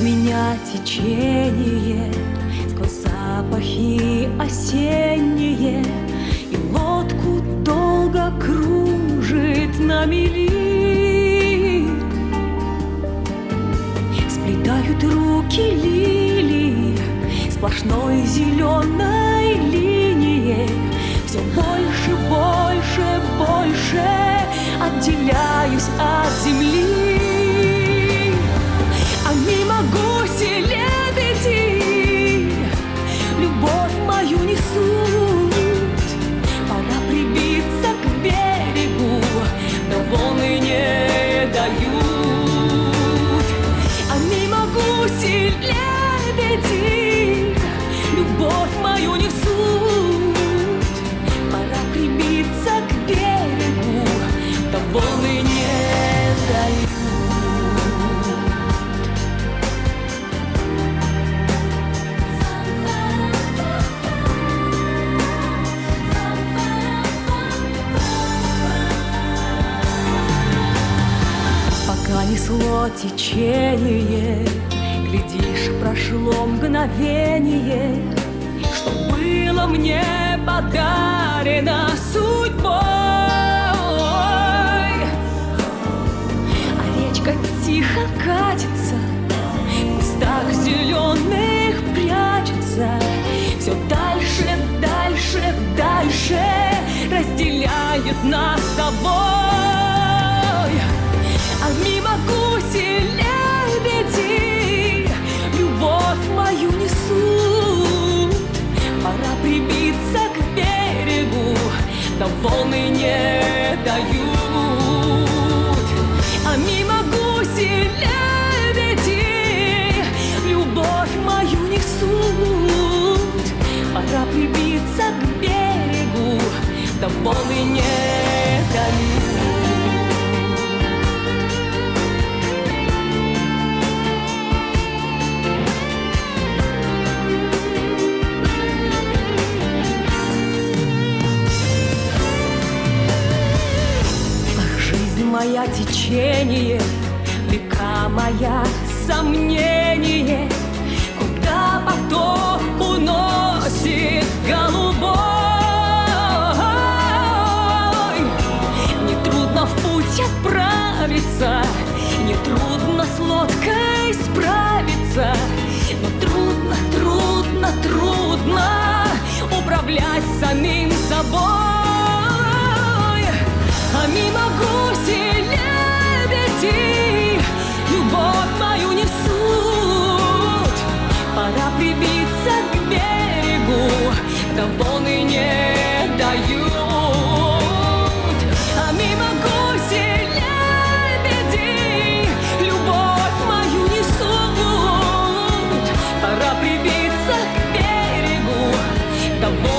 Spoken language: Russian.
меня течение Сквозь запахи осенние И лодку долго кружит на мели. Сплетают руки лилии Сплошной зеленой линией. Все больше, больше, больше Отделяюсь от земли А мимо гуси лебеди Любовь мою несут Пора прибиться к берегу Но волны не дают. А мимо гуси лебеди Любовь мою несут Пока несло течение, Глядишь, прошло мгновение, Что было мне подарено судьбой. А речка тихо катится, В кустах зеленых прячется, Все дальше, дальше, дальше Разделяет нас с тобой. Но волны не дают. А мимо гуси лебеди Любовь мою несут Пора прибиться к берегу Но волны не моя течение, река моя сомнение, куда поток уносит голубой. Не трудно в путь отправиться, не трудно с лодкой справиться, но трудно, трудно, трудно. талоны не дают. А мимо гуси лебеди любовь мою несут. Пора прибиться к берегу, того